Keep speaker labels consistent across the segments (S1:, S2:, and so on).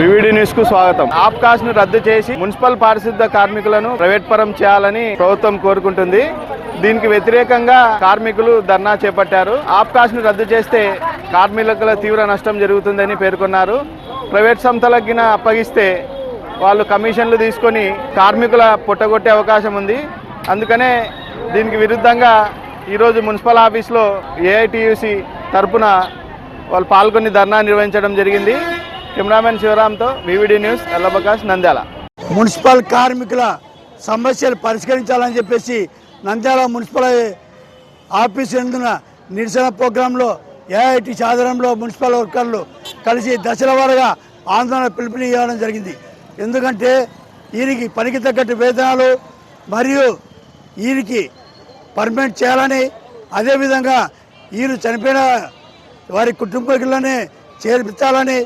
S1: VVD న్యూస్కు స్వాగతం. ఆప్కాస్ను రద్దు చేసి మున్సిపల్ పారిశుద్ధ కార్మికులను ప్రైవేట్ పరం చేయాలని ప్రభుత్వం కోరుకుంటుంది. దీనికి వ్యతిరేకంగా కార్మికులు ధర్నా చేపట్టారు. ఆప్కాస్ను రద్దు చేస్తే కార్మికుల తీవ్ర నష్టం జరుగుతుందని పేర్కొన్నారు. ప్రైవేట్ సంస్థలకు అప్పగిస్తే వాళ్ళు కమిషన్లు తీసుకొని కార్మికుల పుట్టగొట్టే అవకాశం ఉంది. అందుకనే దీనికి విరుద్ధంగా ఈరోజు మున్సిపల్ ఆఫీస్లో ఏఐటియుసి తరపున వాళ్ళు పాల్గొని ధర్నా నిర్వహించడం జరిగింది. కెమెరామెన్ శివరామ్తో వివిడి న్యూస్ ఎల్లబకాష్ నంద్యాల.
S2: మున్సిపల్ కార్మికుల సమస్యలు పరిష్కరించాలని చెప్పేసి నంద్యాల మున్సిపల్ ఆఫీస్ ఎందున నిరసన ప్రోగ్రాంలో ఏఐటి ఆధ్వర్యంలో మున్సిపల్ వర్కర్లు కలిసి దశల వారుగా ఆందోళన పిలుపునివ్వడం జరిగింది. ఎందుకంటే వీరికి పనికి తగ్గట్టు వేతనాలు మరియు వీరికి పర్మనెంట్ చేయాలని అదేవిధంగా వీరు చనిపోయిన వారి కుటుంబీకులనే చేర్పించాలని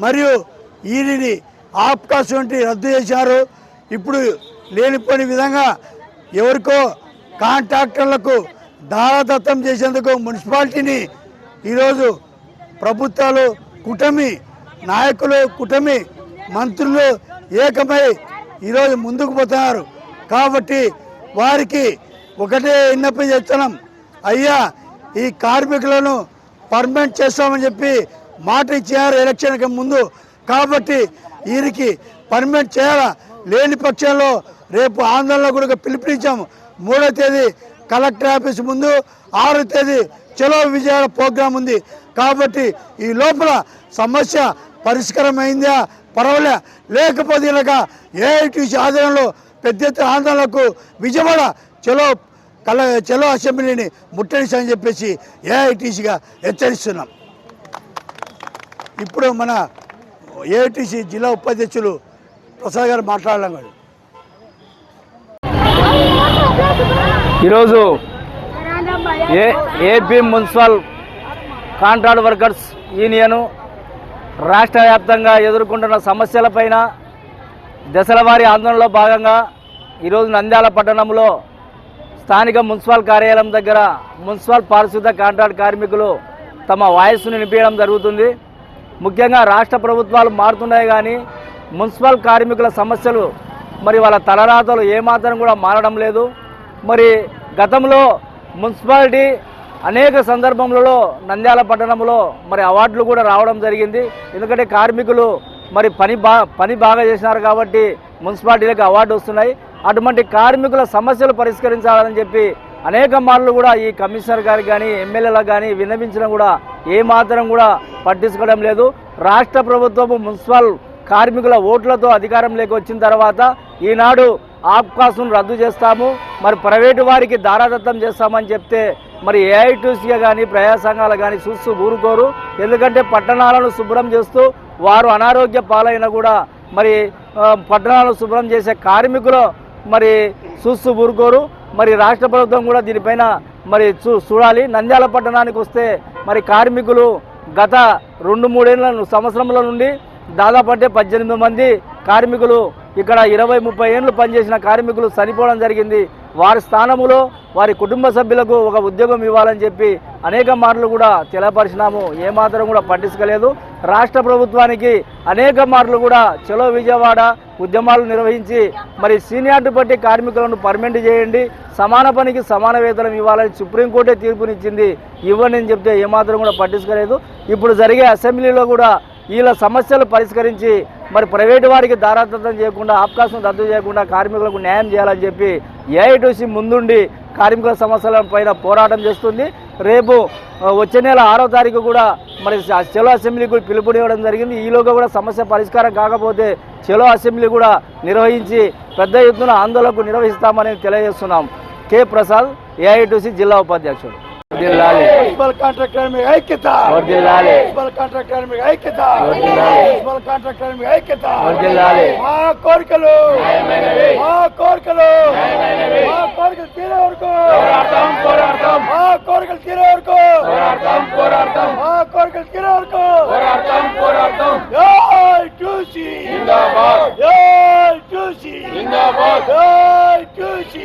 S2: మరియు వీరిని ఆప్కాస్ వంటి రద్దు చేశారు. ఇప్పుడు లేనిపోని విధంగా ఎవరికో కాంట్రాక్టర్లకు దారాదత్తం చేసేందుకు మున్సిపాలిటీని ఈరోజు ప్రభుత్వాలు కుటమి నాయకులు కుటమి మంత్రులు ఏకమై ఈరోజు ముందుకు పోతున్నారు. కాబట్టి వారికి ఒకటే విన్నపం చేస్తున్నాం. అయ్యా ఈ కార్మికులను పర్మనెంట్ చేస్తామని చెప్పి మాట ఇచ్చారు ఎలక్షన్కి ముందు. కాబట్టి వీరికి పర్మనెంట్ చేయాలా? లేని పక్షంలో రేపు ఆందోళన కూడా పిలుపునిచ్చాము. మూడో తేదీ కలెక్టర్ ఆఫీస్ ముందు ఆరో తేదీ చలో విజయాల ప్రోగ్రాం ఉంది. కాబట్టి ఈ లోపల సమస్య పరిష్కారమైందా? పర్వాలే. లేకపోతే ఇలాగ ఏఐటీసీ ఆధ్వర్యంలో పెద్ద ఎత్తున ఆందోళనకు విజయవాడ చలో కల చలో అసెంబ్లీని ముట్టడిసని చెప్పేసి ఏఐటీసీగా హెచ్చరిస్తున్నాం. ఇప్పుడు మన ఏఐటీసీ జిల్లా ఉపాధ్యక్షులు ప్రసాద్ గారు మాట్లాడడం
S3: ఈరోజు A AP municipal contract workers union రాష్ట్ర వ్యాప్తంగా ఎదుర్కొంటున్న సమస్యలపైన దశలవారీ ఆందోళనలో భాగంగా ఈరోజు నంద్యాల పట్టణంలో స్థానిక మున్సిపల్ కార్యాలయం దగ్గర మున్సిపల్ పారిశుద్ధ కాంట్రాక్ట్ కార్మికులు తమ వాయిస్ను నింపించడం జరుగుతుంది. ముఖ్యంగా రాష్ట్ర ప్రభుత్వాలు మారుతున్నాయి కానీ మున్సిపల్ కార్మికుల సమస్యలు మరి వాళ్ళ తలరాతలు ఏమాత్రం కూడా మారడం లేదు. మరి గతంలో మున్సిపాలిటీ అనేక సందర్భములలో నంద్యాల పట్టణంలో మరి అవార్డులు కూడా రావడం జరిగింది. ఎందుకంటే కార్మికులు మరి పని బా పని బాగా చేసినారు కాబట్టి మున్సిపాలిటీలకు అవార్డు వస్తున్నాయి. అటువంటి కార్మికుల సమస్యలు పరిష్కరించాలని చెప్పి అనేక మార్లు కూడా ఈ కమిషనర్ గారికి కానీ ఎమ్మెల్యేలకు కానీ విన్నవించడం కూడా ఏమాత్రం కూడా పట్టించుకోవడం లేదు. రాష్ట్ర ప్రభుత్వము మున్సిపల్ కార్మికుల ఓట్లతో అధికారంలోకి వచ్చిన తర్వాత ఈనాడు ఆప్కాస్ను రద్దు చేస్తాము. మరి ప్రైవేటు వారికి దారాదత్తం చేస్తామని చెప్తే మరి ఏఐటీసీగా కానీ ప్రజా సంఘాలు కానీ చూస్తూ ఊరుకోరు. ఎందుకంటే పట్టణాలను శుభ్రం చేస్తూ వారు అనారోగ్య పాలైన కూడా మరి పట్టణాలను శుభ్రం చేసే కార్మికులు మరి చూస్తూ ఊరుకోరు మరి రాష్ట్ర ప్రభుత్వం కూడా దీనిపైన మరి చూ చూడాలి. నంద్యాల పట్టణానికి వస్తే మరి కార్మికులు గత రెండు మూడేళ్ళ సంవత్సరంలో నుండి దాదాపు అంటే పద్దెనిమిది మంది కార్మికులు ఇక్కడ ఇరవై ముప్పై ఏళ్ళు పనిచేసిన కార్మికులు చనిపోవడం జరిగింది. వారి స్థానములో వారి కుటుంబ సభ్యులకు ఒక ఉద్యోగం ఇవ్వాలని చెప్పి అనేక మార్లు కూడా తెలియపరిచినాము ఏమాత్రం కూడా పట్టించుకోలేదు. రాష్ట్ర ప్రభుత్వానికి అనేక మార్లు కూడా చలో విజయవాడ ఉద్యమాలు నిర్వహించి మరి సీనియార్టీ బట్టి కార్మికులను పర్మనెంట్ చేయండి. సమాన పనికి సమాన వేతనం ఇవ్వాలని సుప్రీంకోర్టే తీర్పునిచ్చింది. ఇవ్వండి అని చెప్తే ఏమాత్రం కూడా పట్టించుకోలేదు. ఇప్పుడు జరిగే అసెంబ్లీలో కూడా వీళ్ళ సమస్యలు పరిష్కరించి మరి ప్రైవేటు వారికి దారాదత్తం చేయకుండా అవకాశం రద్దు చేయకుండా కార్మికులకు న్యాయం చేయాలని చెప్పి ఏఐటీసీ ముందుండి కార్మికుల సమస్యల పైన పోరాటం చేస్తుంది. రేపు వచ్చే నెల ఆరో తారీఖు కూడా మరి చెలో అసెంబ్లీ కూడా పిలుపునివ్వడం జరిగింది. ఈలోగా కూడా సమస్య పరిష్కారం కాకపోతే చెలో అసెంబ్లీ కూడా నిర్వహించి పెద్ద ఎత్తున ఆందోళనకు నిర్వహిస్తామని తెలియజేస్తున్నాం. కె. ప్రసాద్ ఏఐటీసీ జిల్లా ఉపాధ్యక్షుడు. జిల్లా
S2: మున్సిపల్ కాంట్రాక్ట్ కార్మిక ఐక్యత. మున్సిపల్ కాంట్రాక్ట్ కార్మిక ఐక్యత. మున్సిపల్ కాంట్రాక్ట్ కార్మిక ఐక్యత. మా కోరికలు. మా కోరికలు. మా కోరికలు తీరే వరకు. మా కోరికలు తీరే వరకు. మా కోరికలు తీరే వరకు. చూసి చూసి చూసి